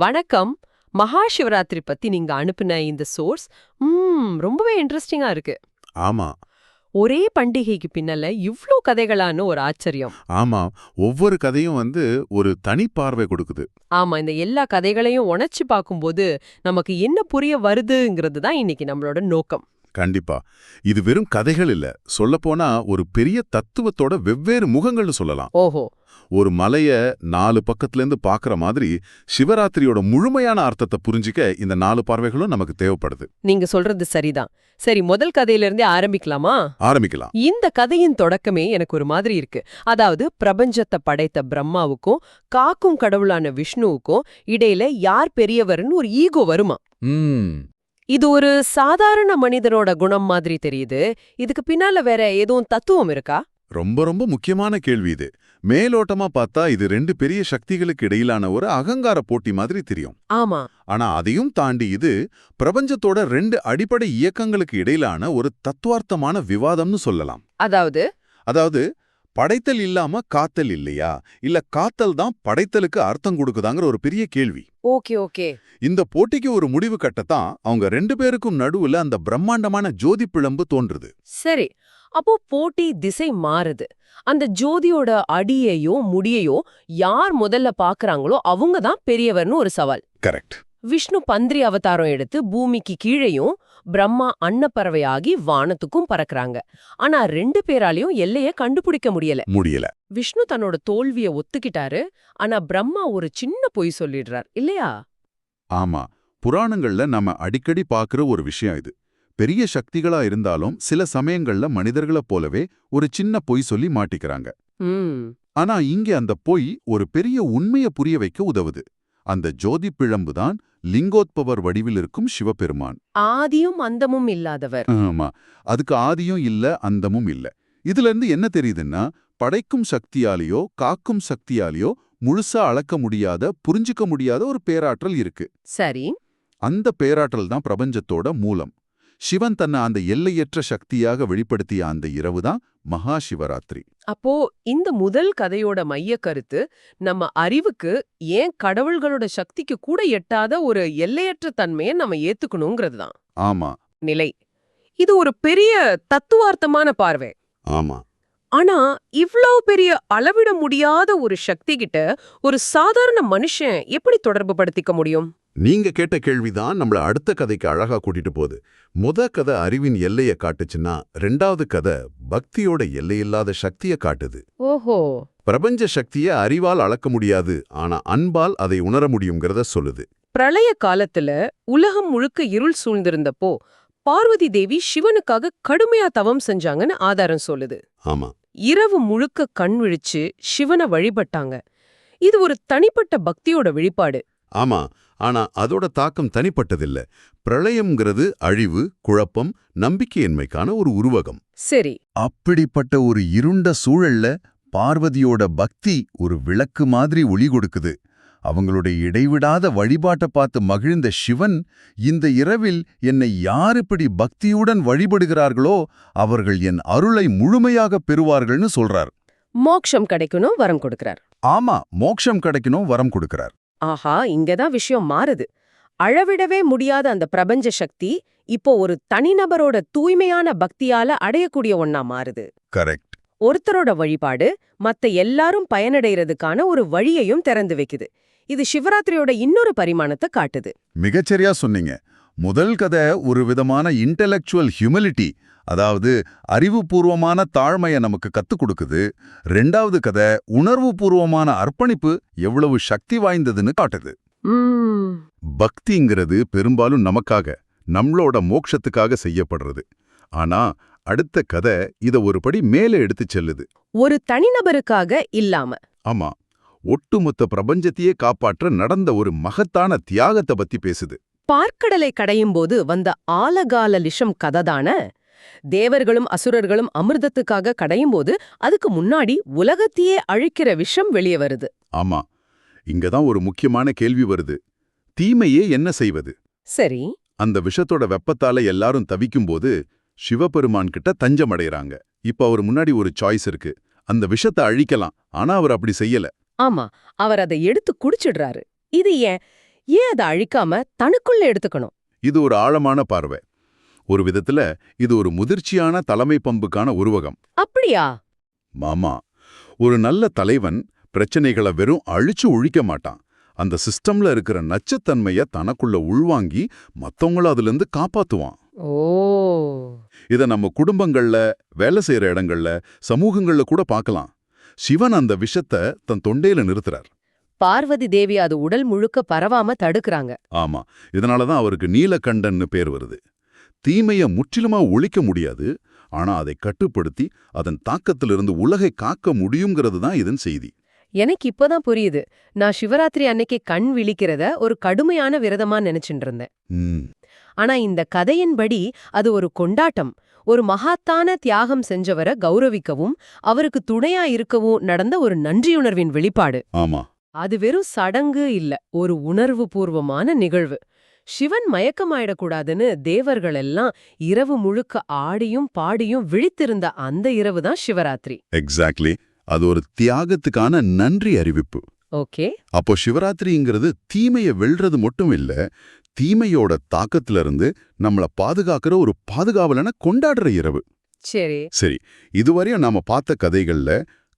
வணக்கம். மகா சிவராத்திரி பத்தி நீங்க அனுப்பின இந்த சோர்ஸ் ரொம்பவே இன்ட்ரெஸ்டிங்கா இருக்கு. ஆமா. ஒரே பண்டிகைக்கு பின்னால இவ்ளோ கதைகளான ஒரு ஆச்சரியம். ஆமா ஒவ்வொரு கதையும் வந்து ஒரு தனி பார்வை கொடுக்குது. ஆமா இந்த எல்லா கதைகளையும் உணைச்சு பார்க்கும்போது நமக்கு என்ன புரிய வருதுங்கிறது தான் இன்னைக்கு நம்மளோட நோக்கம். கண்டிப்பா. இது வெறும் கதைகள் இல்ல. சொல்லப்போனா ஒரு பெரிய தத்துவத்தோட வெவ்வேறு முகங்கள்னு சொல்லலாம். ஓஹோ. ஒரு மலைய நாலு பக்கத்துல இருந்து பாக்குற மாதிரி சிவராத்திரியோட முழுமையான அர்த்தத்தை புரிஞ்சிக்க இந்த நாலு பார்வைகளும் நமக்கு தேவைப்படுது. நீங்க சொல்றது சரிதான். சரி முதல் கதையில இருந்தே ஆரம்பிக்கலாமா? ஆரம்பிக்கலாம். இந்த கதையின் தொடக்கமே எனக்கு ஒரு மாதிரி இருக்கு. அதாவது பிரபஞ்சத்தை படைத்த பிரம்மாவுக்கும் காக்கும் கடவுளான விஷ்ணுவுக்கும் இடையில யார் பெரியவர்னு ஒரு ஈகோ வருமா? ம். இது ஒரு சாதாரண மனிதனோட குணம் மாதிரி தெரியுது. இதுக்கு பின்னால வேற எதுவும் தத்துவம் இருக்கா? ரொம்ப ரொம்ப முக்கியமான கேள்வி இது. மேலோட்டமா பார்த்தா இது ரெண்டு பெரிய சக்திகளுக்கு இடையிலான ஒரு அகங்கார போட்டி மாதிரி தெரியும். ஆமா. ஆனா அதையும் தாண்டி இது பிரபஞ்சத்தோட ரெண்டு அடிப்படை இயக்கங்களுக்கு இடையிலான ஒரு தத்துவார்த்தமான விவாதம்னு சொல்லலாம். அதாவது? அதாவது படைத்தல் இல்லாம காத்தல் இல்லையா? இல்ல காத்தல் தான் படைத்தலுக்கு அர்த்தம் கொடுக்குதாங்கிற ஒரு பெரிய கேள்வி. Okay okay. இந்த போட்டிக்கு ஒரு முடிவு கட்டத்தான் அவங்க ரெண்டு பேருக்கும் நடுவுல அந்த பிரம்மாண்டமான ஜோதி பிழம்பு தோன்றுது. சரி அப்போ போட்டி திசை மாறுது. அந்த ஜோதியோட அடியையோ முடியையோ யார் முதல்ல பாக்குறாங்களோ அவங்க தான் பெரியவர்னு ஒரு சவால். கரெக்ட். விஷ்ணு பந்திரி அவதாரம் எடுத்து பூமிக்கு கீழேயும் பிரம்மா அன்னப்பறவையாகி வானத்துக்கும் பறக்கறாங்க. ஆனா ரெண்டு பேராலையும் எல்லைய கண்டுபிடிக்க முடியல. முடியல. விஷ்ணு தன்னோட தோல்விய ஒத்துக்கிட்டாரு. ஆனா பிரம்மா ஒரு சின்ன பொய் சொல்லிடுறார். இல்லையா? ஆமா. புராணங்கள்ல நம்ம அடிக்கடி பாக்குற ஒரு விஷயம் இது. பெரிய சக்திகளா இருந்தாலும் சில சமயங்கள்ல மனிதர்களைப் போலவே ஒரு சின்ன பொய் சொல்லி மாட்டிக்கிறாங்க. ஆனா இங்கே அந்த பொய் ஒரு பெரிய உண்மைய புரிய வைக்க உதவுது. அந்த ஜோதி பிழம்பு தான் லிங்கோத்பவர் வடிவில் இருக்கும் சிவபெருமான். ஆதியும் அந்தமும் இல்லாதவர். ஆமா. அதுக்கு ஆதியும் இல்ல அந்தமும் இல்ல. இதுல இருந்து என்ன தெரியுதுன்னா படைக்கும் சக்தியாலேயோ காக்கும் சக்தியாலேயோ முழுசா அளக்க முடியாத புரிஞ்சுக்க முடியாத ஒரு பேராற்றல் இருக்கு. சரி. அந்த பேராற்றல் தான் பிரபஞ்சத்தோட மூலம். சிவன் தன்னை அந்த எல்லையற்ற சக்தியாக வெளிப்படுத்திய அந்த இரவு தான் மகா சிவராத்திரி அப்போ இந்த முதல் கதையோட மைய கருத்து நம்ம அறிவுக்கு ஏன் கடவுள்களோட சக்திக்கு கூட எட்டாத ஒரு எல்லையற்ற தன்மையை நம்ம ஏத்துக்கணுங்கிறது தான் ஆமா. நிலை. இது ஒரு பெரிய தத்துவார்த்தமான பார்வை. ஆமா. ஆனா இவ்ளோ பெரிய அளவிட முடியாத ஒரு சக்தி கிட்ட ஒரு சாதாரண மனுஷன் எப்படி தொடர்பு படுத்திக்க முடியும்? நீங்க கேட்ட கேள்விதான் நம்மள அடுத்த கதைக்கு அழகா கூட்டிட்டு போகுது. முத கதை அறிவின் எல்லைய காட்டுச்சுன்னா ரெண்டாவது கதை பக்தியோட எல்லையில்லாத சக்திய காட்டுது. ஓஹோ. பிரபஞ்ச சக்திய அறிவால் அளக்க முடியாது ஆனா அன்பால் அதை உணர முடியுங்கிறத சொல்லுது. பிரளய காலத்துல உலகம் முழுக்க இருள் சூழ்ந்திருந்தப்போ பார்வதி தேவி சிவனுக்காக கடுமையா தவம் செஞ்சாங்கன்னு ஆதாரம் சொல்லுது. ஆமா. இரவு முழுக்க கண் விழிச்சு சிவனை வழிபட்டாங்க. இது ஒரு தனிப்பட்ட பக்தியோட வெளிப்பாடு. ஆமா. ஆனா அதோட தாக்கம் தனிப்பட்டதில்ல. பிரளயம்ங்கிறது அழிவு குழப்பம் நம்பிக்கையின்மைக்கான ஒரு உருவகம். சரி. அப்படிப்பட்ட ஒரு இருண்ட சூழல்ல பார்வதியோட பக்தி ஒரு விளக்கு மாதிரி ஒளி கொடுக்குது. அவங்களுடைய இடைவிடாத வழிபாட்டை பார்த்து மகிழ்ந்த சிவன் இந்த இரவில் என்னை யார் இப்படி பக்தியுடன் வழிபடுகிறார்களோ அவர்கள் என் அருளை முழுமையாக பெறுவார்கள்னு சொல்றார். மோக்ஷம் கிடைக்கணும் வரம் கொடுக்கறார். ஆமா மோட்சம் கிடைக்கணும் வரம் கொடுக்கறார். ஆஹா இங்கதான் விஷயம் மாறுது. அளவிடவே முடியாத அந்த பிரபஞ்ச சக்தி இப்போ ஒரு தனிநபரோட தூய்மையான பக்தியால அடையக்கூடிய ஒண்ணா மாறுது. கரெக்ட். ஒருத்தரோட வழிபாடு மத்த எல்லாரும் பயனடைறதுக்கான ஒரு வழியையும் திறந்து வைக்குது. இது சிவராத்திரியோட இன்னொரு பரிமாணத்தை காட்டுது. மிகச்சரியா சொன்னீங்க. முதல் கதை ஒரு விதமான இன்டெலெக்சுவல் ஹியூமிலிட்டி அதாவது அறிவுபூர்வமான தாழ்மையை நமக்கு கத்துக் கொடுக்குது. ரெண்டாவது கதை உணர்வுபூர்வமான அர்ப்பணிப்பு எவ்வளவு சக்தி வாய்ந்ததுன்னு காட்டுது. பக்திங்கிறது பெரும்பாலும் நமக்காக நம்மளோட மோட்சத்துக்காக செய்யப்படுறது. ஆனா அடுத்த கதை இத ஒரு படி மேலே எடுத்துச் செல்லுது. ஒரு தனிநபருக்காக இல்லாம. ஆமா ஒட்டுமொத்த பிரபஞ்சத்தையே காப்பாற்ற நடந்த ஒரு மகத்தான தியாகத்தை பத்தி பேசுது. பார்க்கடலை கடையும் போது வந்த ஆலகால லிஷம் கதைதான. தேவர்களும் அசுரர்களும் அமிர்தத்துக்காக கடையும் போது அதுக்கு முன்னாடி உலகத்தையே அழிக்கிற விஷம் வெளியே வருது. ஆமா இங்கதான் ஒரு முக்கியமான கேள்வி வருது. தீமையே என்ன செய்வது? சரி. அந்த விஷத்தோட வெப்பத்தால எல்லாரும் தவிக்கும்போது சிவபெருமான் கிட்ட தஞ்சமடைறாங்க இப்ப அவர் முன்னாடி ஒரு சாய்ஸ் இருக்கு. அந்த விஷத்தை அழிக்கலாம் ஆனா அவர் அப்படி செய்யல. ஆமா அவர் அதை எடுத்து குடிச்சிடுறாரு. இது ஏன்? ஏன் அதை அழிக்காம தனக்குள்ள எடுத்துக்கணும்? இது ஒரு ஆழமான பார்வை. ஒரு விதத்துல இது ஒரு முதிர்ச்சியான தலைமை பண்புக்கான உருவகம். அப்படியா? மாமா ஒரு நல்ல தலைவன் பிரச்சனைகளை வெறும் அழிச்சு ஒழிக்க மாட்டான். அந்த சிஸ்டம்ல இருக்கிற நச்சுத்தன்மைய தனக்குள்ள உள்வாங்கி மத்தவங்கள அதுல இருந்து காப்பாத்துவான். ஓ. இத நம்ம குடும்பங்கள்ல வேலை செய்யற இடங்கள்ல சமூகங்கள்ல கூட பார்க்கலாம். சிவன் அந்த விஷத்தை தன் தொண்டையில நிறுத்துறார். பார்வதி தேவி அது உடல் முழுக்க பரவாம தடுக்கறாங்க. ஆமா. இதனாலதான் அவருக்கு நீலகண்டன்னு பேர் வருது. தீமைய முற்றிலுமா ஒழிக்க முடியாது. ஆனா அதை கட்டுப்படுத்தி அதன் தாக்கத்திலிருந்து உலகை காக்க முடியுங்கிறது தான் இதன் செய்தி. எனக்கு இப்பதான் புரியுது. நான் சிவராத்திரி அன்னைக்கு கண் விழிக்கிறத ஒரு கடுமையான விரதமா நினைச்சிட்டு இருந்தேன் ஆனா இந்த கதையின்படி அது ஒரு கொண்டாட்டம். ஒரு மகாத்தான தியாகம் செஞ்சவரை கௌரவிக்கவும் அவருக்கு துணையா இருக்கவும் நடந்த ஒரு நன்றியுணர்வின் வெளிப்பாடு. ஆமா. அது வெறும் சடங்கு இல்ல ஒரு உணர்வு பூர்வமான நிகழ்வு. சிவன் மயக்கமாயிடக்கூடாதுன்னு தேவர்கள் எல்லாம் இரவு முழுக்க ஆடியும் பாடியும் விழித்திருந்த அந்த இரவு தான் சிவராத்திரி. எக்ஸாக்ட்லி அது ஒரு தியாகத்துக்கான நன்றி அறிவிப்பு. ஓகே. அப்போ சிவராத்திரிங்கிறது தீமையை வெல்றது மட்டும் இல்ல தீமையோட தாக்கத்துல இருந்து நம்மள பாதுகாக்கிற ஒரு பாதுகாவலன கொண்டாடுற இரவு. சரி. சரி இதுவரையும் நாம பார்த்த கதைகள்ல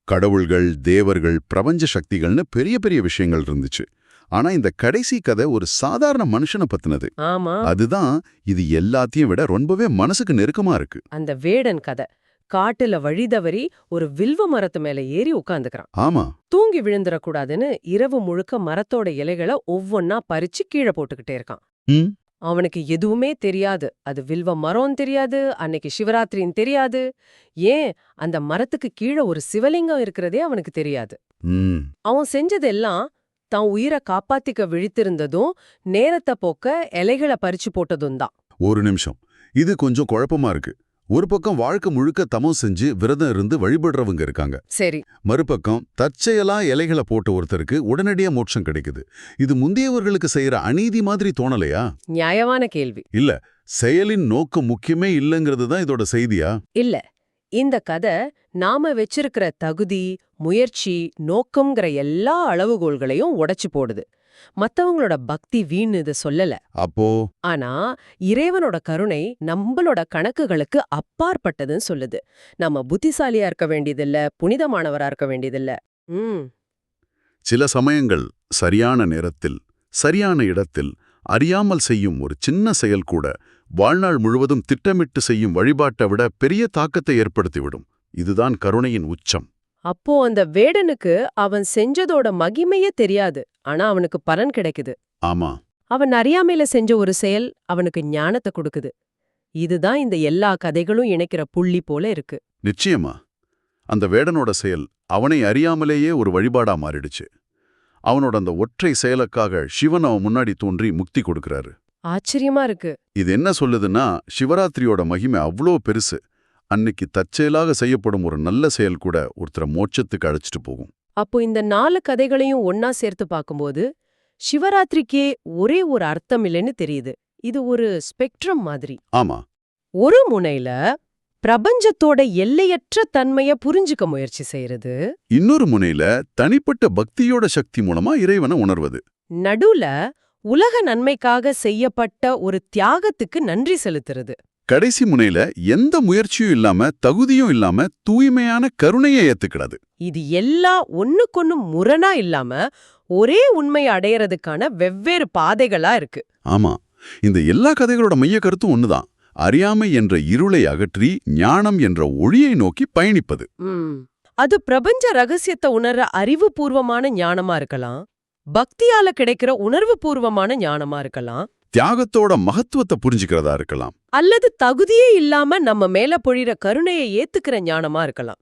கடவுள்கள் தேவர்கள் பிரபஞ்ச சக்திகள்னு பெரிய பெரிய விஷயங்கள் இருந்துச்சு. ஆனா இந்த கடைசி கதை ஒரு சாதாரண மனுஷனை பத்தினது. ஆமா. அதுதான் இது எல்லாத்தையும் விட ரொம்பவே மனசுக்கு நெருக்கமா இருக்கு. அந்த வேடன் கதை. காட்டுல வழிதவறி ஒரு வில்வ மரத்து மேல ஏறி உட்கார்ந்துக்கிறான் ஆமா. தூங்கி விழுந்துடக்கூடாதுன்னு இரவு முழுக்க மரத்தோட இலைகளை ஒவ்வொன்னா பறிச்சு கீழே போட்டுக்கிட்டே இருக்கான். அவனுக்கு எதுவுமே தெரியாது. அது வில்வ மரம் தெரியாது அன்னைக்கு சிவராத்திரின்னு தெரியாது. ஏன்? அந்த மரத்துக்கு கீழே ஒரு சிவலிங்கம் இருக்கிறதே அவனுக்கு தெரியாது. அவன் செஞ்சதெல்லாம் தான் உயிரை காப்பாத்திக்க விழித்திருந்ததும் நேரத்தை போக்க இலைகளை பறிச்சு போட்டதும் தான். ஒரு நிமிஷம். இது கொஞ்சம் குழப்பமா இருக்கு. ஒரு பக்கம் வாழ்க்கை முழுக்க தமம் செஞ்சு விரதம் இருந்து வழிபடுறவங்க இருக்காங்க. சரி. மறுபக்கம் தற்செயலா இலைகளை போட்ட ஒருத்தருக்கு உடனடியா மோட்சம் கிடைக்குது. இது முந்தையவர்களுக்கு செய்யற அநீதி மாதிரி தோணலையா? நியாயமான கேள்வி. இல்ல செயலின் நோக்கம் முக்கியமே இல்லைங்கிறது தான் இதோட செய்தியா? இல்ல இந்த கதை நாம வச்சிருக்கிற தகுதி முயற்சி நோக்கம்ங்கிற எல்லா அளவுகோல்களையும் உடைச்சு போடுது. மத்தவங்களோட பக்தி வீண் இத சொல்லல. அப்போ? ஆனா இறைவனோட கருணை நம்மளோட கணக்குகளுக்கு அப்பாற்பட்டதுன்னு சொல்லுது. நம்ம புத்திசாலியா இருக்க வேண்டியதில்ல புனிதமானவரா இருக்க வேண்டியதில்ல. ம். சில சமயங்கள் சரியான நேரத்தில் சரியான இடத்தில் அறியாமல் செய்யும் ஒரு சின்ன செயல் கூட வாழ்நாள் முழுவதும் திட்டமிட்டு செய்யும் வழிபாட்டை விட பெரிய தாக்கத்தை ஏற்படுத்திவிடும். இதுதான் கருணையின் உச்சம். அப்போ அந்த வேடனுக்கு அவன் செஞ்சதோட மகிமையே தெரியாது. ஆனா அவனுக்கு பலன் கிடைக்குது. ஆமா. அவன் அறியாமையில செஞ்ச ஒரு செயல் அவனுக்கு ஞானத்தை கொடுக்குது. இதுதான் இந்த எல்லா கதைகளும் இணைக்கிற புள்ளி போல இருக்கு. நிச்சயமா. அந்த வேடனோட செயல் அவனை அறியாமலேயே ஒரு வழிபாடா மாறிடுச்சு. அவனோட அந்த ஒற்றை செயலுக்காக சிவன் அவன் முன்னாடி தோன்றி முக்தி கொடுக்கறாரு. ஆச்சரியமா இருக்கு. இது என்ன சொல்லுதுன்னா சிவராத்திரியோட மகிமை அவ்வளோ பெருசு. அன்னைக்கு தற்செயலாக செய்யப்படும் ஒரு நல்ல செயல் கூட ஒருத்தரை மோட்சத்துக்கு அழைச்சிட்டு போகும். அப்போ இந்த நாலு கதைகளையும் ஒன்னா சேர்த்து பார்க்கும்போது சிவராத்திரிக்கே ஒரே ஒரு அர்த்தம் இல்லைன்னு தெரியுது. இது ஒரு ஸ்பெக்ட்ரம் மாதிரி. ஆமா. ஒரு முனையில பிரபஞ்சத்தோட எல்லையற்ற தன்மைய புரிஞ்சுக்க முயற்சி செய்யறது. இன்னொரு முனையில தனிப்பட்ட பக்தியோட சக்தி மூலமா இறைவனை உணர்வது. நடுவுல உலக நன்மைக்காக செய்யப்பட்ட ஒரு தியாகத்துக்கு நன்றி செலுத்துறது. கடைசி முனையில எந்த முயற்சியும் இல்லாம தகுதியும் இல்லாம தூய்மையான கருணையை ஏத்துக்கிறது இது எல்லாம் ஒண்ணுக்கொன்னு முரணா இல்லாம ஒரே உண்மை அடையறதுக்கான வெவ்வேறு பாதைகளா இருக்கு. ஆமா. இந்த எல்லா கதைகளோட மைய கருத்தும் ஒண்ணுதான். அறியாமை என்ற இருளை அகற்றி ஞானம் என்ற ஒளியை நோக்கி பயணிப்பது. அது பிரபஞ்ச ரகசியத்தை உணர்ற அறிவுபூர்வமான ஞானமா இருக்கலாம். பக்தியால கிடைக்கிற உணர்வுபூர்வமான ஞானமா இருக்கலாம். தியாகத்தோட மகத்துவத்தை புரிஞ்சுக்கிறதா இருக்கலாம். அல்லது தகுதியே இல்லாம நம்ம மேல பொழிற கருணையை ஏத்துக்கிற ஞானமா இருக்கலாம்.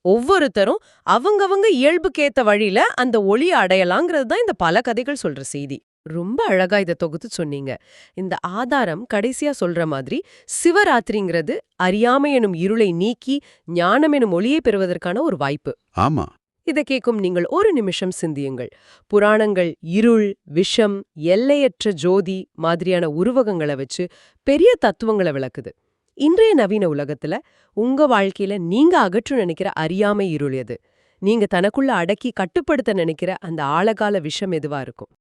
ஒவ்வொருத்தரும் அவங்கவங்க இயல்புக்கேத்த வழியில அந்த ஒளியை அடையலாங்கிறது தான் இந்த பல கதைகள் சொல்ற செய்தி. ரொம்ப அழகா இதை தொகுத்து சொன்னீங்க. இந்த ஆதாரம் கடைசியா சொல்ற மாதிரி சிவராத்திரிங்கிறது அறியாமை எனும் இருளை நீக்கி ஞானம் எனும் ஒளியை பெறுவதற்கான ஒரு வாய்ப்பு. ஆமா. இதை கேட்கும் நீங்கள் ஒரு நிமிஷம் சிந்தியுங்கள். புராணங்கள் இருள் விஷம் எல்லையற்ற ஜோதி மாதிரியான உருவகங்களை வச்சு பெரிய தத்துவங்களை விளக்குது. இன்றைய நவீன உலகத்துல உங்க வாழ்க்கையில நீங்க அகற்று நினைக்கிற அறியாமை இருள் எது? நீங்க தனக்குள்ள அடக்கி கட்டுப்படுத்த நினைக்கிற அந்த ஆழகால விஷம் எதுவா இருக்கும்?